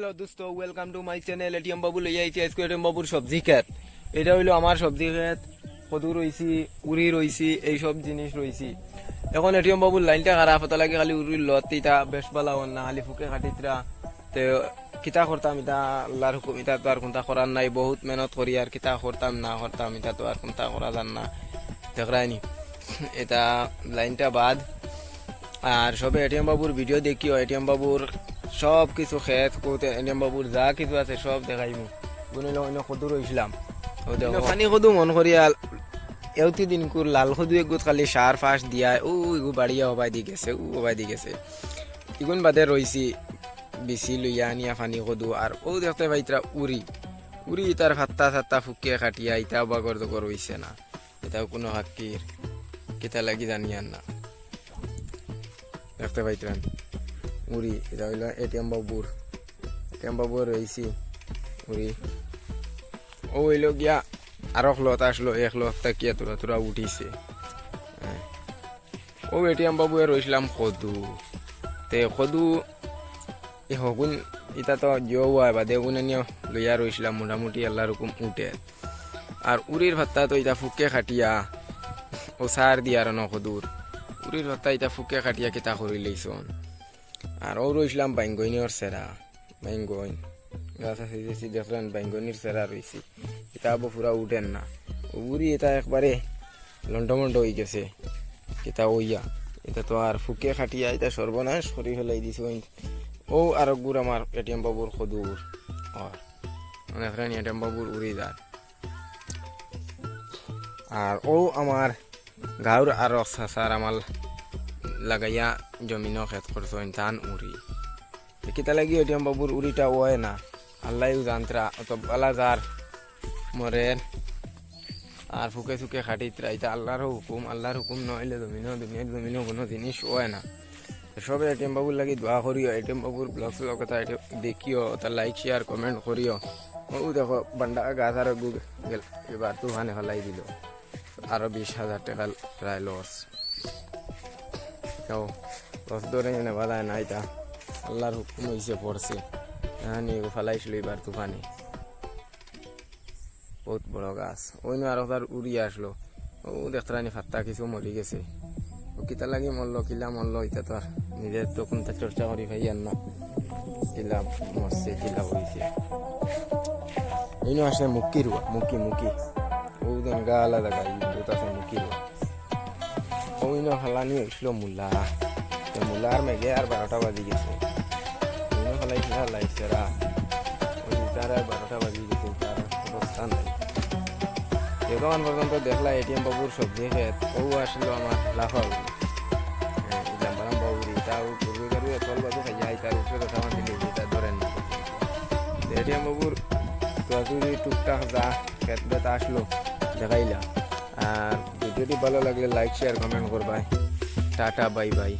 Hello দোস্ত welcome to my channel ATM Babu আইছি আজকে এটিএম বাবুর সবজি ক্ষেত এটা হইল আমার সবজি ক্ষেত কদু রইছি, উড়ি রইছি, এইসব জিনিস রইছি। এখন এটিএম বাবুর লাইনটা খারাপ, হতে লাগে খালি উড়ির লত ইটা বেশ বালা হন না, খালি ফুকে তে কিতা করতাম ইটা, আল্লাহর হুকুম, ইটা তো আর কোনটা করার নাই, বহুত মেহনত করি আর কিতা করতাম, না করতাম, ইটা তো আর কোনটা করা যান না। দেখরাইনি এটা লাইনটা বাদ। আর সবে এটিএম বাবুর ভিডিও দেখিও এটিএম বাবুর সব কিছু খেত কোতে এটিএম বাবুর যা কিছু আছে সব দেখাইমু গুনিল অন্য সদু রইছিলাম পানি সদু মন করিয়া এওতি দিন কুর লাল সদু এগুত খালি সার ফাঁস দিয়া ও ইগু বাড়িয়া হবাই দি গেছে ও হবাই দি গেছে। ইগুন বাদে রইছি বিচি লইয়া আনিয়া পানি সদু আর ও দেখতে পাইতরা উড়ি উড়ি তার ফাত্তা সাত্তা ফুকিয়ে খাটিয়া ইটাও বাগর জগর রইছে না। এটাও কোনো হাক্কির কেতা লাগি জানিয়ান না। দেখতে পাইতেন উড়ি এটা হইল এটিএম বাবুর এটিএম বাবুর রয়েছি উড়ি ও হইল গিয়া আর লত আসলো, এক লত তাকিয়া তোরা তোরা উঠিছে? হ্যাঁ। ও এটিএম বাবু রইছিলাম সদু তে সদু এ হগুন ইটা তো জিও হয় বা দেগুন নিয়ে লইয়া রইছিলাম মোটামুটি আল্লাহ রকম উঠে। আর উড়ির ভাত্তা তো ইটা ফুকে খাটিয়া ও সার দিয়ার ন সদুর উড়ির ভাত্তা ইটা ফুকে খাটিয়া কিতা করি লইছন আর ও রইছিলাম বাইঙ্গইনির সেরা বাইঙ্গইন গাছ যে দেখলেন বাইঙ্গনির সেরা রইছি এটা আবু পুরা উঠেন না উড়ি এটা একবারে লন্ডমন্ড হয়ে গেছে কিতা ওইয়া এটা তো আর ফুকে খাটিয়া এটা সর্বনাশ করি ফেলাই দিছে ও আর গুড় আমার এটিএম বাবুর সদুর আর অনেক এটিএম বাবুর উড়ি যার আর ও আমার গাঁর আর সাসার আমার লাগাইয়া জমিন খেত করছেন ধান উড়ি কিতা লাগি এটিএম বাবুর উড়িটা ওয় না? আল্লাহ জানতরা অত বালা যার মরের আর ফুকে ফুকে খাটিতরা এটা আল্লাহর হুকুম আল্লাহর হুকুম নইলে জমিন দুনিয়ার জমিন কোনো জিনিস ওয় না। সবে এটিএম বাবুর লাগি দোয়া করিও এটিএম বাবুর ব্লগ স্লগ কথা দেখিও তা লাইক শেয়ার কমেন্ট করিও ও দেখো বান্ডা গাছ আর এবার তুফানে ফেলাই দিল। আরও বিশ হাজার টাকা প্রায় লস লস ধরে নেওয়া যায় না এটা আল্লাহর হুকুম হয়েছে পড়ছে। নিয়ে ফেলাইছিল এবার তুফানে। বহুত বড় গাছ। ওই নিয়ে আরও তার উড়িয়ে আসলো। ও দেখতে রানি ফাত্তা কিছু মরি গেছে। ও কিতা লাগি মরল, কিলা মরল এটা তো আর নিজের তো কোনটা চর্চা করি ভাই আর না। কিলা মরছে, কিলা হয়েছে এই নিয়ে আসলে মুক্কি রুয়া, মুক্কি মুক্কি। ও দেন গা আলাদা গাই দুটা মুক্কি রুয়া। ওই নিয়ে হালানি হয়েছিল মূলা। তো মূলার মেঘে আর বারোটা বাজি গেছে ওই নিয়ে হালাইছিল হালাইছে রা ওই তার আর বারোটা বাজি গেছে তার অবস্থা নাই যতক্ষণ পর্যন্ত দেখলা এটিএম বাবুর সবজি খেত ও আসলো আমার লাফা জাম্বারাম বাবুরি তাও গরু গরু এতল বাবু খাইয়া তার উপরে কথা আমার দিলে এটা ধরেন এটিএম বাবুর তোয়াতুরি টুকটাক যা খেত বেত আসলো দেখাইলা আর ভিডিওটি ভালো লাগলে লাইক শেয়ার কমেন্ট করবাই টাটা বাই বাই